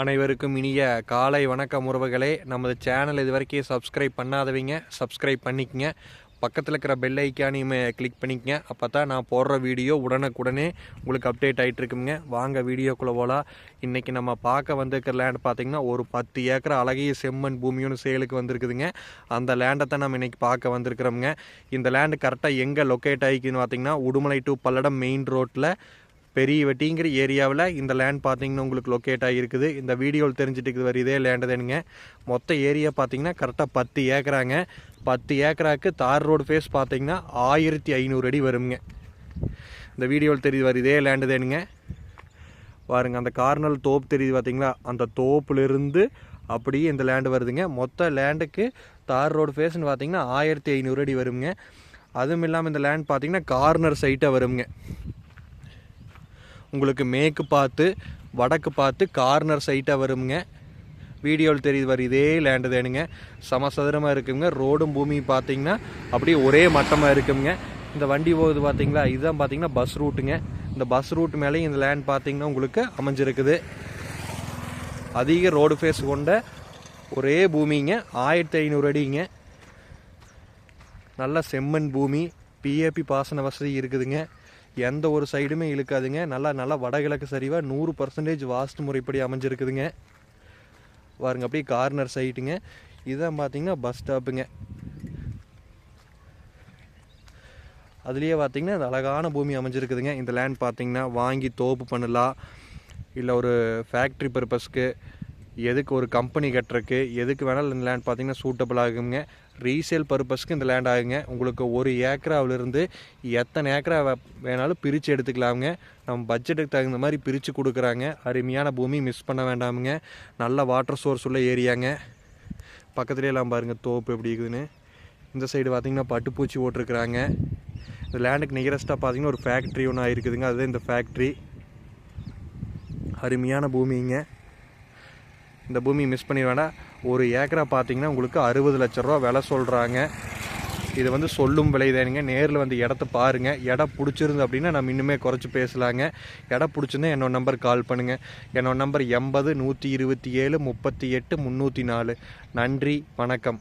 அனைவருக்கும் இனிய காலை வணக்கம் உறவுகளே. நமது சேனல் இது வரைக்கும் சப்ஸ்கிரைப் பண்ணாதவங்க சப்ஸ்கிரைப் பண்ணிக்கங்க. பக்கத்தில் இருக்கிற பெல் ஐக்கானையுமே கிளிக் பண்ணிக்கங்க. அப்போ தான் நான் போடுற வீடியோ உடனுக்குடனே உங்களுக்கு அப்டேட் ஆகிட்டு இருக்குங்க. வாங்க வீடியோக்குள்ளே போகலாம் இன்றைக்கி நம்ம பார்க்க வந்திருக்கிற லேண்ட் பார்த்திங்கன்னா ஒரு பத்து ஏக்கர் அழகிய செம்மண் பூமியும் சேலுக்கு வந்திருக்குதுங்க. அந்த லேண்டை தான் நம்ம இன்றைக்கி பார்க்க வந்திருக்கிறோம்ங்க. இந்த லேண்டு கரெக்டாக எங்கே லொக்கேட் ஆகிக்குன்னு பார்த்திங்கன்னா உடுமலை டு பல்லடம் மெயின் ரோட்டில் பெரிய வெட்டிங்கிற ஏரியாவில் இந்த லேண்ட் பார்த்தீங்கன்னா உங்களுக்கு லொக்கேட் ஆகியிருக்குது. இந்த வீடியோவில் தெரிஞ்சுட்டு இருக்குது வர இதே லேண்டு தானுங்க மொத்த ஏரியா பார்த்தீங்கன்னா கரெக்டாக பத்து ஏக்கராங்க. பத்து ஏக்கராக்கு தார் ரோடு ஃபேஸ் பார்த்தீங்கன்னா ஆயிரத்தி ஐநூறு அடி வருங்க இந்த வீடியோவில் தெரியுது வர இதே லேண்டு தானுங்க பாருங்க அந்த கார்னல் தோப்பு தெரியுது பார்த்தீங்களா அந்த தோப்புலேருந்து அப்படியே இந்த லேண்டு வருதுங்க. மொத்த லேண்டுக்கு தார் ரோடு ஃபேஸ்ன்னு பார்த்தீங்கன்னா ஆயிரத்தி ஐநூறு அடி வருங்க அதுவும் இல்லாமல் இந்த லேண்ட் பார்த்தீங்கன்னா கார்னர் சைட்டாக வருங்க உங்களுக்கு மேற்கு பார்த்து வடக்கு பார்த்து கார்னர் சைட்டாக வருங்க வீடியோவில் தெரியுது வர இதே லேண்டு தானுங்க. சமசதுரமாக இருக்குங்க. ரோடும் பூமி பார்த்தீங்கன்னா அப்படியே ஒரே மட்டமாக இருக்குங்க. இந்த வண்டி போகுது பார்த்தீங்களா? இதுதான் பார்த்தீங்கன்னா பஸ் ரூட்டுங்க இந்த பஸ் ரூட் மேலேயும் இந்த லேண்ட் பார்த்தீங்கன்னா உங்களுக்கு அமைஞ்சிருக்குது. அதிக ரோடு ஃபேஸ் கொண்ட ஒரே பூமிங்க. ஆயிரத்தி ஐநூறு அடிங்க. நல்ல செம்மண் பூமி. பிஏபி பாசன வசதி இருக்குதுங்க. எந்த ஒரு சைடுமே இழுக்காதுங்க. நல்லா நல்லா வடகிழக்கு சரிவாக நூறு பர்சன்டேஜ் வாஸ்து முறைப்படி அமைஞ்சிருக்குதுங்க. பாருங்க அப்படியே கார்னர் சைட்டுங்க இதான் பார்த்தீங்கன்னா பஸ் ஸ்டாப்புங்க அதுலேயே பார்த்தீங்கன்னா இது அழகான பூமி அமைஞ்சிருக்குதுங்க. இந்த லேண்ட் பார்த்தீங்கன்னா வாங்கி தோப்பு பண்ணலாம். இல்லை ஒரு ஃபேக்ட்ரி பர்பஸ்க்கு எதுக்கு ஒரு கம்பெனி கட்டுறக்கு எதுக்கு வேணாலும் இந்த லேண்ட் பார்த்தீங்கன்னா சூட்டபிள் ஆகுங்க. ரீசேல் பர்பஸ்க்கு இந்த லேண்ட் ஆகுங்க. உங்களுக்கு ஒரு ஏக்கராவிலிருந்து எத்தனை ஏக்கரா வே- வேணாலும் பிரித்து எடுத்துக்கலாமுங்க. நம்ம பட்ஜெட்டுக்கு தகுந்த மாதிரி பிரித்து கொடுக்குறாங்க. அருமையான பூமி மிஸ் பண்ண வேண்டாமுங்க. நல்ல வாட்டர் சோர்ஸ் உள்ள ஏரியாங்க. பக்கத்துலேயே எல்லாம் பாருங்கள் தோப்பு எப்படி இருக்குதுன்னு. இந்த சைடு பார்த்தீங்கன்னா பட்டுப்பூச்சி ஓட்டிருக்குறாங்க இந்த லேண்டுக்கு நியரஸ்ட்டாக பார்த்தீங்கன்னா ஒரு ஃபேக்ட்ரி ஒன்று ஆகிருக்குதுங்க அதுதான் இந்த ஃபேக்ட்ரி அருமையான பூமிங்க. இந்த பூமி மிஸ் பண்ணி வேண்டாம் ஒரு ஏக்கரை பார்த்தீங்கன்னா உங்களுக்கு அறுபது லட்ச ரூபா விலை சொல்கிறாங்க இது வந்து சொல்லும் விலை தானுங்க நேரில் வந்து இடத்த பாருங்கள் இடம் பிடிச்சிருந்து அப்படின்னா நம்ம இன்னுமே குறைச்சி பேசலாங்க. இடம் பிடிச்சிருந்தா என்னோட நம்பர் கால் பண்ணுங்கள் என்னோட நம்பர் எண்பது நூற்றி இருபத்தி ஏழு முப்பத்தி எட்டு முந்நூற்றி நாலு. நன்றி வணக்கம்.